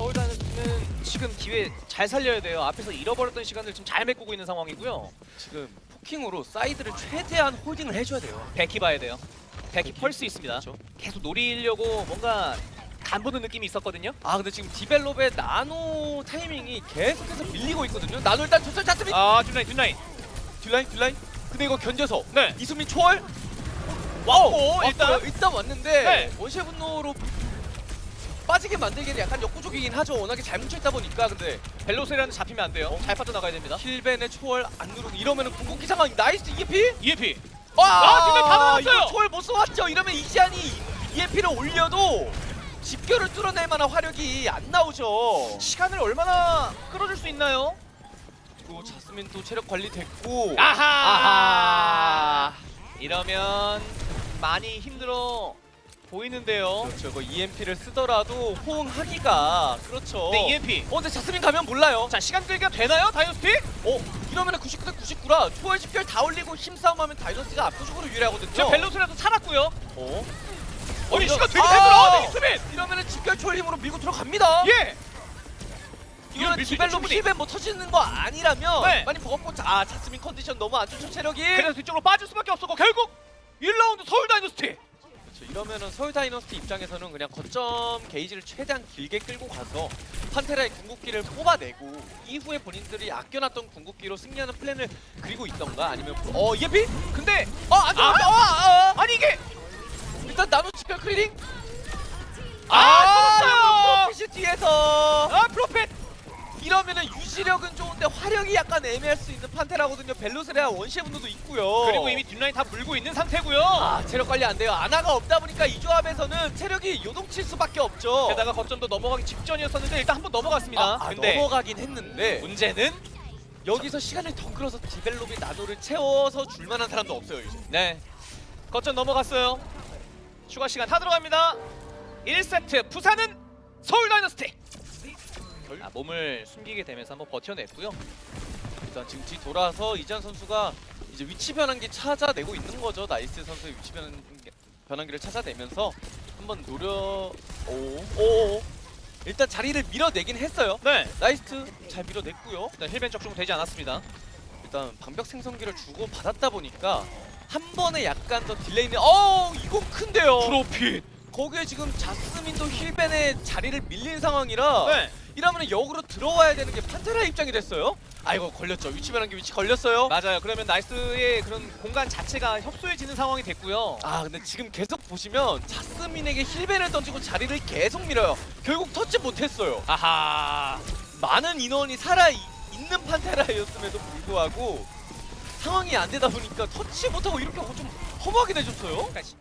서울 다이너스는 지금 기회 잘 살려야 돼요. 앞에서 잃어버렸던 시간을 지금 잘 메꾸고 있는 상황이고요. 지금 포킹으로 사이드를 최대한 홀딩을 해줘야 돼요. 백키 봐야 돼요. 백키 펄스 있습니다. 그렇죠. 계속 노리려고 뭔가 간 보는 느낌이 있었거든요. 아 근데 지금 디벨롭의 나노 타이밍이 계속해서 밀리고 있거든요. 나노 일단 조절 짰으면 아 뒷라인 뒷라인. 뒷라인 뒷라인. 근데 이거 견뎌서 네. 이수민 초월 왔고 일단 왔어요. 일단 왔는데 네. 원시의 분노로 빠지게 만들기는 약간 역부족이긴 하죠. 워낙에 잘 뭉쳐있다 보니까 근데 벨로세라는 잡히면 안 돼요. 잘 빠져나가야 됩니다. 힐벤의 초월 안 누르고 이러면은 궁극기 상황 나이스 EMP? EMP. 와, 아, 근데 다 나왔어요! 이거 초월 못 쏘았죠. 이러면 이시안이 EMP를 올려도 집결을 뚫어낼 만한 화력이 안 나오죠. 시간을 얼마나 끌어줄 수 있나요? 그리고 자스민 또 체력 관리 됐고 아하. 아하. 이러면 많이 힘들어 보이는데요. 그렇죠. EMP를 쓰더라도 호응하기가 그렇죠. 네 EMP. 어, 근데 자스민 가면 몰라요. 자 시간 끌기가 되나요 다이너스티? 어, 이러면은 99 대 99라 초월 집결 다 올리고 힘싸움하면 다이너스가 압도적으로 유리하거든요. 저 벨로세라도 살았고요. 어? 이거- 시간 되게 아! 되더라. 네, 이수빈. 이러면은 집결 초월 힘으로 밀고 들어갑니다. 예. 이거는 밀수 있죠, 디벨롭 충분히. 힐벤 뭐 터지는 거 아니라면 네. 많이 버겁고 자- 아 자스민 컨디션 너무 안 좋죠 체력이. 그래서 뒤쪽으로 빠질 수밖에 없었고 결국 1라운드 서울 다이너스티. 그렇죠. 이러면은 서울 다이너스티 입장에서는 그냥 거점 게이지를 최대한 길게 끌고 가서 판테라의 궁극기를 뽑아내고 이후에 본인들이 아껴놨던 궁극기로 승리하는 플랜을 그리고 있던가 아니면 어 예피? 근데 어안 좋아. 아, 아, 아, 아. 아니 이게 일단 나노 집결 클리링. 아, 뚫었어요. 프로핏이 뒤에서 아 프로페트. 이러면은 유지력은 좋은데 화력이 약간 애매할 수 있는 판테라거든요. 벨로스레아 원시의 분도도 있고요. 그리고 이미 뒷라인 다 물고 있는 상태고요. 아 체력 관리 안 돼요. 아나가 없다 보니까 이 조합에서는 체력이 요동칠 수밖에 없죠. 게다가 거점도 넘어가기 직전이었었는데 일단 한번 넘어갔습니다. 아, 아, 근데 넘어가긴 했는데 문제는 여기서 시간을 더 끌어서 디벨롭이 나노를 채워서 줄 만한 사람도 없어요 이제. 네 거점 넘어갔어요. 추가 시간 다 들어갑니다. 1세트 부산은 서울 다이너스티. 아, 몸을 숨기게 되면서 한번 버텨냈고요. 일단 지금 뒤 돌아서 이지한 선수가 이제 위치 변환기 찾아내고 있는 거죠. 나이스 선수의 위치 변환 변환기를 찾아내면서 한번 노려 오 오 일단 자리를 밀어내긴 했어요. 네. 나이스 잘 밀어냈고요. 일단 힐벤 적중 되지 않았습니다. 일단 방벽 생성기를 주고 받았다 보니까 한 번에 약간 더 딜레이는 어 이거 큰데요. 프로핏. 거기에 지금 자스민도 힐벤의 자리를 밀린 상황이라 네. 이러면 역으로 들어와야 되는 게 판테라 입장이 됐어요. 아이고 걸렸죠. 위치 변환기 위치 걸렸어요. 맞아요. 그러면 나이스의 그런 공간 자체가 협소해지는 상황이 됐고요. 아 근데 지금 계속 보시면 자스민에게 힐벤을 던지고 자리를 계속 밀어요. 결국 터치 못했어요. 아하. 많은 인원이 살아 이- 있는 판테라였음에도 불구하고 상황이 안 되다 보니까 터치 못하고 이렇게 좀 허무하게 되졌어요. 그러니까 시-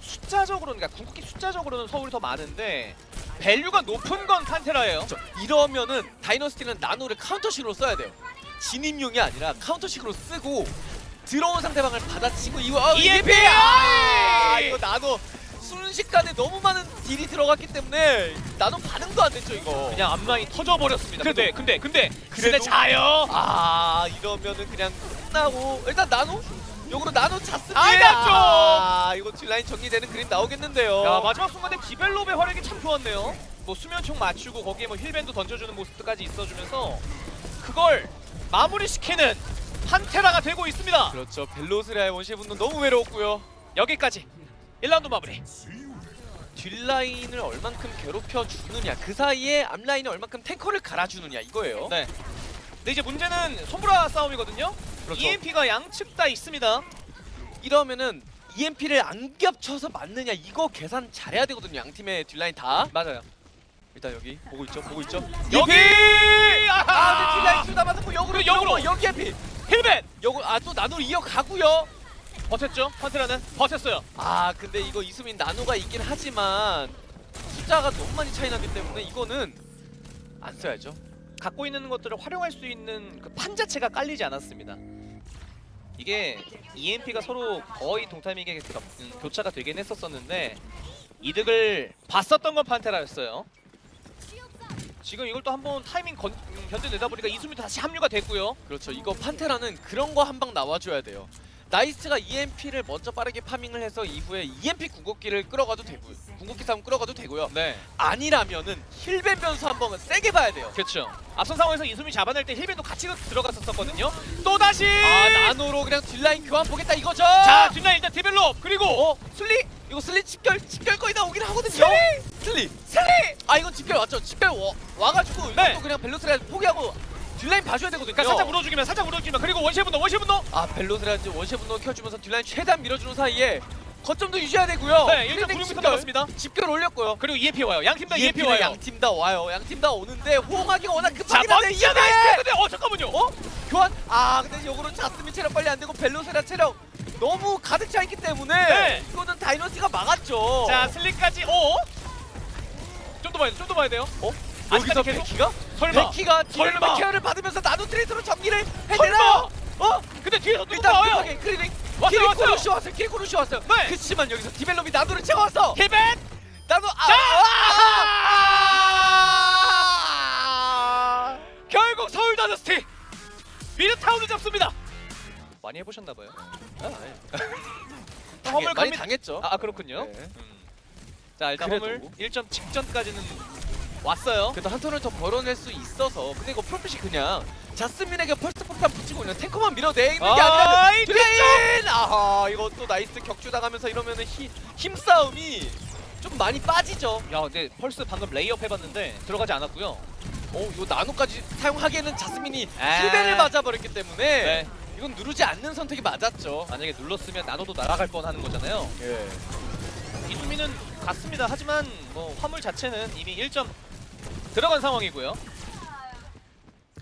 숫자적으로는 그러니까 궁극기 숫자적으로는 서울이 더 많은데 밸류가 높은 건 판테라예요. 그렇죠. 이러면은 다이너스티는 나노를 카운터식으로 써야 돼요. 진입용이 아니라 카운터식으로 쓰고 들어온 상대방을 받아치고 이거 아, EMP! 아, 이거 나노 순식간에 너무 많은 딜이 들어갔기 때문에 나노 반응도 안 됐죠 이거. 그냥 앞라인 터져버렸습니다. 근데 근데 근데 근데 그래도- 자요. 아 이러면은 그냥 끝나고 일단 나노 역으로 나노 잤습니다. 아, 이거 뒷라인 정리되는 그림 나오겠는데요. 야 마지막 순간에 디벨롭의 활약이 참 좋았네요. 뭐 수면총 맞추고 거기에 뭐 힐밴드 던져주는 모습까지 있어주면서 그걸 마무리시키는 판테라가 되고 있습니다. 그렇죠. 벨로스라의 원시의 분도 너무 외로웠고요. 여기까지 1라운드 마무리. 뒷라인을 얼만큼 괴롭혀 주느냐 그 사이에 앞라인에 얼만큼 탱커를 갈아주느냐 이거예요. 네. 근데 이제 문제는 손브라 싸움이거든요. 그렇죠. EMP가 양측 다 있습니다. 이러면은 EMP를 안 겹쳐서 맞느냐 이거 계산 잘해야 되거든요. 양 팀의 뒷라인 다. 맞아요. 일단 여기 보고 있죠. 보고 있죠. 여기! 아! 근데 뒷라인 둘다 맞았고 역으로 역으로! 여기 EMP. 힐밴! 역으로 아또 나노 이어가고요. 버텼죠? 판테라는 버텼어요. 아 근데 이거 이수민 나노가 있긴 하지만 숫자가 너무 많이 차이 나기 때문에 이거는 안 써야죠. 갖고 있는 것들을 활용할 수 있는 그 판 자체가 깔리지 않았습니다. 이게 EMP가 서로 거의 동타이밍에 그- 음, 교차가 되긴 했었었는데 이득을 봤었던 건 판테라였어요. 지금 이걸 또 한번 타이밍 건, 음, 견뎌내다 보니까 이수미 다시 합류가 됐고요. 그렇죠. 이거 판테라는 그런 거 한 방 나와줘야 돼요. 나이스가 EMP를 먼저 빠르게 파밍을 해서 이후에 EMP 궁극기를 끌어가도 되고요. 궁극기 싸움 끌어가도 되고요. 네. 아니라면은 힐벤 변수 한번 세게 봐야 돼요. 그렇죠. 앞선 상황에서 이수미 잡아낼 때 힐벤도 같이 들어갔었거든요. 또 다시. 아 나노로 그냥 딜라인 교환 보겠다 이거죠. 자 뒷라인 일단 디벨롭 그리고 어 슬리 이거 슬리 집결 집결 거의 나오긴 하거든요. 슬리 슬리 아 이건 집결 왔죠. 집결 와, 와가지고 네. 이것도 그냥 벨로스를 포기하고 딜라인 봐줘야 되거든요. 그러니까 살짝 물어주기만 살짝 물어주기만 그리고 원시의 분노 원시의 분노. 아 벨로스라든지 원시 분노 켜주면서 딜라인 최대한 밀어주는 사이에 거점도 유지해야 되고요. 네, 일단 클리닉 9 6 집결, 남았습니다. 집결 올렸고요. 그리고 EMP 와요. 양 팀 다 EMP EMP 와요. 양 팀 다 와요. 양 팀 다 오는데 호응하기가 워낙 자 급하긴 한데 나이스 근데 어 잠깐만요. 어? 교환 아 근데 요거는 자스민 체력 빨리 안 되고 벨로세라 체력 너무 가득 차 있기 때문에 네. 이거는 다이너스가 막았죠. 자 슬릭까지 오. 좀더 봐야 돼. 좀더 봐야 돼요. 어? 아직까지 여기서 계속? 베키가? 설마. 베키가 설마. 디벨롭 케어를 받으면서 나노 트레이서로 정리를 설마. 해내나요? 어? 근데 뒤에서 누가 일단 와요? 급하게 크리닉 왔어요, 왔어요. 키리코루시 왔어요. 키리코루시 왔어요. 네. 그치만 여기서 디벨롭이 나노를 채워서 힐벤. 나노 아, 자! 아! 결국 서울 다저스티 미드타운을 잡습니다. 많이 해보셨나 봐요. 아, 네. 허물 많이 갑니다. 당했죠. 아, 아 그렇군요. 네. 음. 자 일단 그래도. 허물 1점 직전까지는 왔어요. 그래도 한 턴을 더 벌어낼 수 있어서 근데 이거 프로핏이 그냥 자스민에게 펄스 폭탄 붙이고 그냥 탱커만 밀어내는 게 아니라 아이, 드레인! 아하 이거 또 나이스 격추당하면서 이러면은 힘, 힘싸움이 좀 많이 빠지죠 야 근데 펄스 방금 레이업 해봤는데 들어가지 않았고요. 어 이거 나노까지 사용하기에는 자스민이 아. 힐벤을 맞아버렸기 때문에 네. 이건 누르지 않는 선택이 맞았죠 만약에 눌렀으면 나노도 날아갈 뻔하는 거잖아요. 예. 이수미는 갔습니다. 하지만 뭐 화물 자체는 이미 1점 들어간 상황이고요.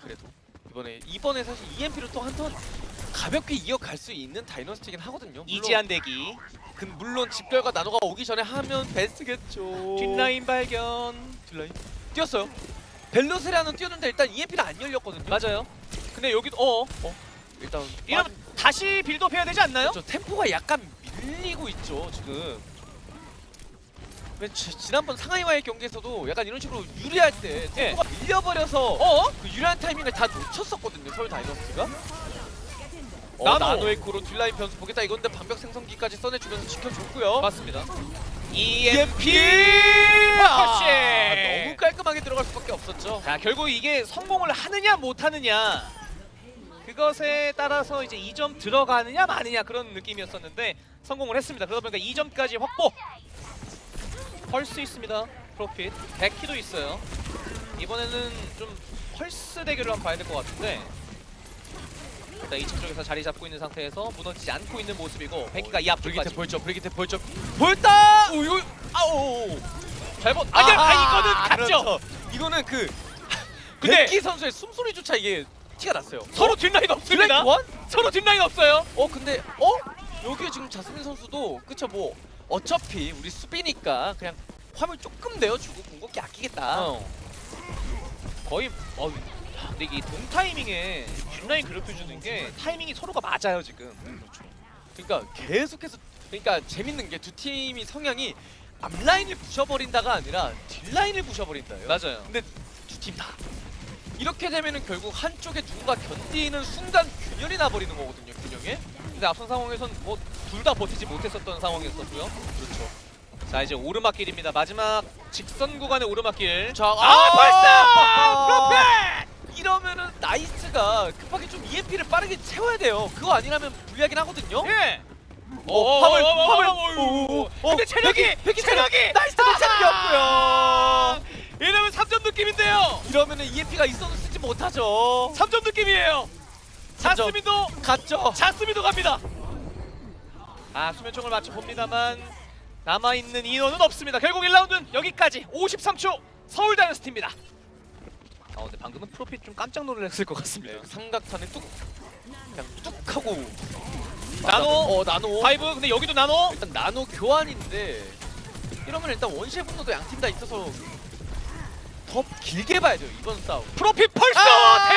그래도 이번에 이번에 사실 EMP로 또 한 턴 가볍게 이어갈 수 있는 다이너스티긴 하거든요 물론, 이지한 대기 그, 물론 집결과 나노가 오기 전에 하면 베스트겠죠 뒷라인 발견. 뒷라인 뛰었어요. 벨로스라는 뛰었는데 일단 EMP는 안 열렸거든요. 맞아요. 근데 여기도 어 일단 이러면 다시 빌드업 해야 되지 않나요? 저 템포가 약간 밀리고 있죠 지금. 왜 지, 지난번 상하이와의 경기에서도 약간 이런 식으로 유리할 때 템포가 밀려버려서 어? 그 유리한 타이밍을 다 놓쳤었거든요 서울 다이너스가. 어, 나노. 나노 의 코로 딜라인 변수 보겠다 이건데 방벽 생성기까지 써내주면서 지켜줬고요. 맞습니다. EMP 아, 아, 너무 깔끔하게 들어갈 수밖에 없었죠. 자 결국 이게 성공을 하느냐 못하느냐 그것에 따라서 이제 2점 들어가느냐 마느냐 그런 느낌이었었는데 성공을 했습니다. 그러다 보니까 2점까지 확보. 펄스 있습니다. 프로핏 100키도 있어요. 이번에는 좀 펄스 대결을 한번 봐야 될 것 같은데 일단 2층 쪽에서 자리 잡고 있는 상태에서 무너지지 않고 있는 모습이고 100키가 이 브리기테 앞쪽까지 보였죠 브리기테 보였죠 보였다 오 이거 아오 잘못 아니 아, 이거는 갔죠. 그렇죠. 이거는 그 근데 백기 선수의 숨소리조차 이게 티가 났어요 서로 뒷라인 없습니다. 교환? 서로 뒷라인 없어요. 어 근데 어 여기 지금 자스민 선수도 그쵸 뭐 어차피 우리 수비니까 그냥 화물 조금 내어주고 궁극기 아끼겠다 어. 거의 어 야, 근데 이게 동 타이밍에 뒷라인 괴롭혀주는 게 타이밍이 서로가 맞아요 지금. 그러니까 계속해서 그러니까 재밌는 게 두 팀이 성향이 앞라인을 부셔버린다가 아니라 뒷라인을 부셔버린다예요 맞아요. 근데 두 팀 다. 이렇게 되면은 결국 한쪽에 누군가 견디는 순간 균열이 나버리는 거거든요, 균형에. 근데 앞선 상황에선 뭐 둘 다 버티지 못했었던 상황이었었고요. 그렇죠. 자 이제 오르막길입니다. 마지막 직선 구간의 오르막길. 자, 아, 벌써! 이러면은 나이스가 급하게 좀 EMP를 빠르게 채워야 돼요. 그거 아니라면 불리하긴 하거든요. 예. 어, 화물, 화물. 오, 어, 근데 체력이 백이 체력이 나이스 체력이었고요. 이러면 3점 느낌인데요. 이러면은 EMP가 있어도 쓰지 못하죠. 3점 느낌이에요. 자스민도 갔죠. 자스민도 갑니다. 아 수면총을 맞춰 봅니다만 남아 있는 인원은 없습니다. 결국 1라운드는 여기까지 53초 서울 다이너스티입니다. 아 근데 방금은 프로핏 좀 깜짝 놀랐을 것 같습니다. 네, 삼각탄에 뚝 그냥 뚝 하고 나노 어 나노 파이브 근데 여기도 나노 일단 나노 교환인데 이러면 일단 원시의 분노도 양팀 다 있어서 더 길게 봐야 돼요 이번 싸움 프로핏 펄스 아!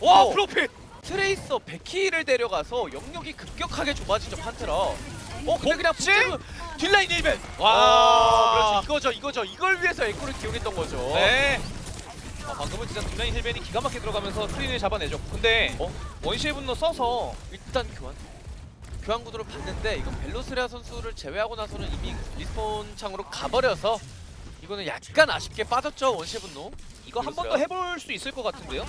와 어. 프로핏 트레이서 베키를 데려가서 영역이 급격하게 좁아지죠 판테라 어 근데 그냥 복지? 딜라인 1벤 와. 그렇지 이거죠 이거죠 이걸 위해서 에코를 기용했던 거죠 네 아, 방금은 진짜 뒷라인 힐벤이 기가 막히게 들어가면서 트린을 잡아내죠 근데 어? 원시의 분노 써서 일단 교환 교환 구도를 봤는데 이건 벨로스레아 선수를 제외하고 나서는 이미 리스폰 창으로 가버려서 이거는 약간 아쉽게 빠졌죠 원시의 분노. 이거 한 번 더? 해볼 수 있을 것 같은데요?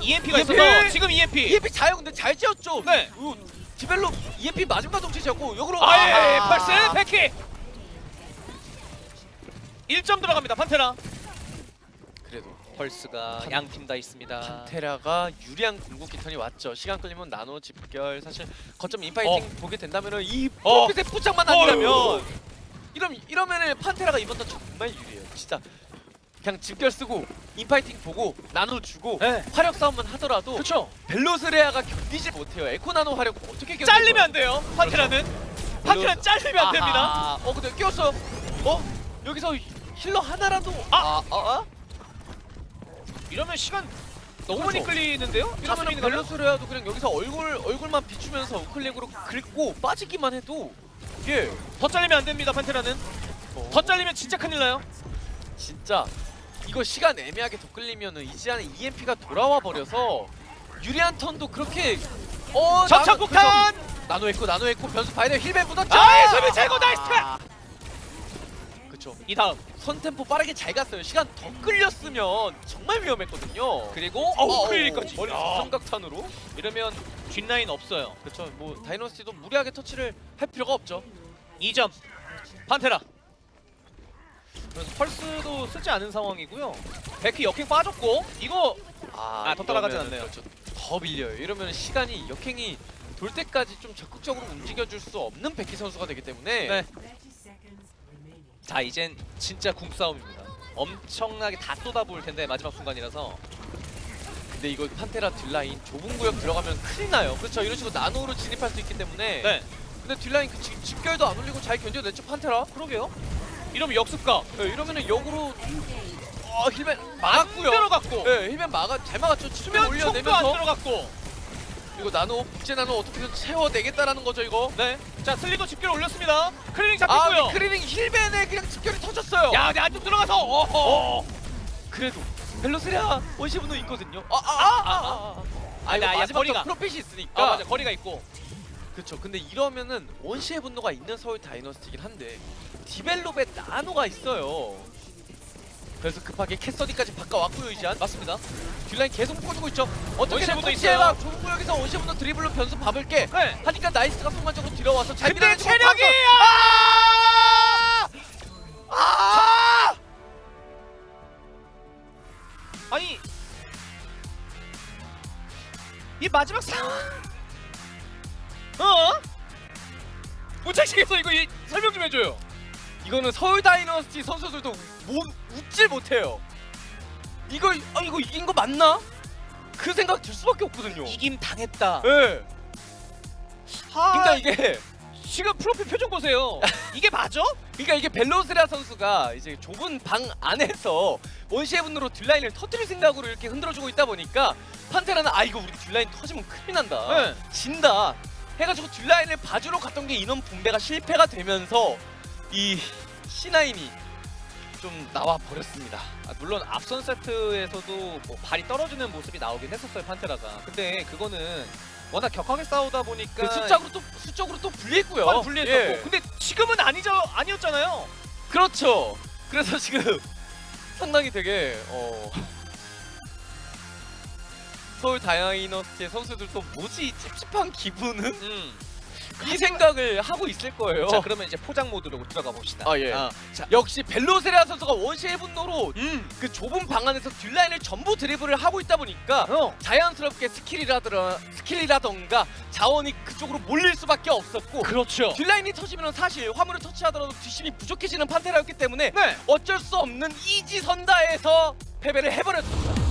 EMP가 EMP! 있어서 지금 EMP. EMP 자요 근데 잘 지었죠. 네. 이거 디벨로 EMP 마지막 동시에 지었고 역으로 아예 아하. 펄스 백키. 1점 들어갑니다. 판테라. 그래도 펄스가 판- 양팀 다 있습니다. 판테라가 유리한 궁극기 턴이 왔죠. 시간 끌리면 나노 집결 사실 거점 인파이팅 보게 된다면은 이 어. 프로핏의 부착만 어휴. 아니라면 이럼 이러면은 판테라가 이번 턴 정말 유리해요. 진짜 그냥 집결 쓰고 인파이팅 보고 나노 주고 네. 화력 싸움만 하더라도 그렇죠. 벨로스레아가 견디지 못해요. 에코나노 화력 어떻게 견디? 잘리면 안 돼요. 판테라는. 판테라 잘리면 안 됩니다. 아하. 어 근데 끼웠어요. 어 여기서 힐러 하나라도 아! 아, 아, 아? 이러면 시간 너무 그렇죠. 많이 끌리는데요? 이러면 가면? 벨로스레아도 그냥 여기서 얼굴 얼굴만 비추면서 우클릭으로 긁고 빠지기만 해도 이게 더 잘리면 안 됩니다. 판테라는. 어, 더 잘리면 진짜 큰일 나요. 진짜 이거 시간 애매하게 더 끌리면은 이제 안에 EMP가 돌아와 버려서 유리한 턴도 그렇게 어 나노- 폭탄. 나노 했고 나노 했고 변수 바이더 힐맨 묻었죠. 아, 수비 최고, 나이스! 그쵸. 이 다음. 선 템포 빠르게 잘 갔어요. 시간 더 끌렸으면 정말 위험했거든요. 그리고 어우, 어우 클리까지. 머리 삼각탄으로. 이러면 뒷라인 없어요. 그렇죠. 뭐 다이너스티도 무리하게 터치를 할 필요가 없죠. 2점. 판테라. 그래서 펄스도 쓰지 않은 상황이고요. 백희 역행 빠졌고 이거 아, 더 따라가진 이러면은 않네요. 그렇죠. 더 밀려요. 이러면 시간이 역행이 돌 때까지 좀 적극적으로 움직여줄 수 없는 백희 선수가 되기 때문에 네. 자 이젠 진짜 궁싸움입니다. 엄청나게 다 쏟아부을 텐데 마지막 순간이라서 근데 이거 판테라 딜라인 좁은 구역 들어가면 큰일 나요. 그렇죠. 이런 식으로 나노로 진입할 수 있기 때문에 네 근데 딜라인 그 집- 집결도 안 올리고 잘 견뎌냈죠 판테라. 그러게요. 이러면 역습가 네, 이러면은 역으로 어, 힐맨 안 막았고요. 들어갔고 네, 힐맨 막아 잘 막았죠. 치면 수면 안 올려내면서 들어갔고 이거 나노 국제 나노 어떻게든 채워내겠다라는 거죠 이거. 네 자 슬리도 집결 올렸습니다. 클리닝 아 잡혔고요. 크리링 힐맨에 그냥 집결이 터졌어요. 야, 내 안쪽 들어가서 어허. 어. 그래도 벨로스레아 원시분도 있거든요. 아 아 아 아 아, 아, 아. 아, 이거 아니, 아니, 마지막 거리가. 거 프로핏이 있으니까. 아 맞아 거리가 있고 그렇죠. 근데 이러면은 원시의 분노가 있는 서울 다이너스티긴 한데 디벨롭에 나노가 있어요. 그래서 급하게 캐서디까지 바꿔왔고요 이제한 맞습니다. 딜라인 계속 묶어주고 있죠. 어떻게든 원시의 분노 터치해봐. 있어요. 좁은 구역에서 원시의 분노 드리블로 변수 밟을 게. 네. 하니까 나이스가 순간적으로 들어와서 잘 근데 밀어내주고 체력이 방금- 아! 아! 아니 이 마지막 상황 어? 못 찾겠어 이거 이, 설명 좀 해줘요 이거는 서울 다이너스티 선수들도 못 웃질 못해요. 이거 아 이거 이긴 거 맞나? 그 생각 들 수밖에 없거든요. 이김 당했다 예. 아, 그러니까 이게 지금 프로필 표정 보세요 이게 맞아? 그러니까 이게 벨로스레아 선수가 이제 좁은 방 안에서 원시의 분으로 딜라인을 터뜨릴 생각으로 이렇게 흔들어주고 있다 보니까 판테라는 아 이거 우리 딜라인 터지면 큰일 난다 네. 진다 해가지고 딜라인을 봐주러 갔던 게 인원 분배가 실패가 되면서 이 C9이 좀 나와 버렸습니다. 아, 물론 앞선 세트에서도 뭐 발이 떨어지는 모습이 나오긴 했었어요 판테라가. 근데 그거는 워낙 격하게 싸우다 보니까 그 숫자로 또 수적으로 또 불리했고요. 많이 불리했었고 예. 근데 지금은 아니죠 아니었잖아요. 그렇죠. 그래서 지금 상당히 되게 어 서울 다이너스티의 선수들도 뭐지? 이 찝찝한 기분은? 음. 이 생각을 하고 있을 거예요. 자 그러면 이제 포장 모드로 들어가 봅시다 아, 예. 자, 역시 벨로세레아 선수가 원시의 분노로 음. 그 좁은 방 안에서 딜라인을 전부 드리블을 하고 있다 보니까 어. 자연스럽게 스킬이라더라 스킬이라던가 자원이 그쪽으로 몰릴 수밖에 없었고 그렇죠 딜라인이 터지면 사실 화물을 터치하더라도 뒷심이 부족해지는 판테라였기 때문에 네 어쩔 수 없는 이지선다에서 패배를 해버렸습니다.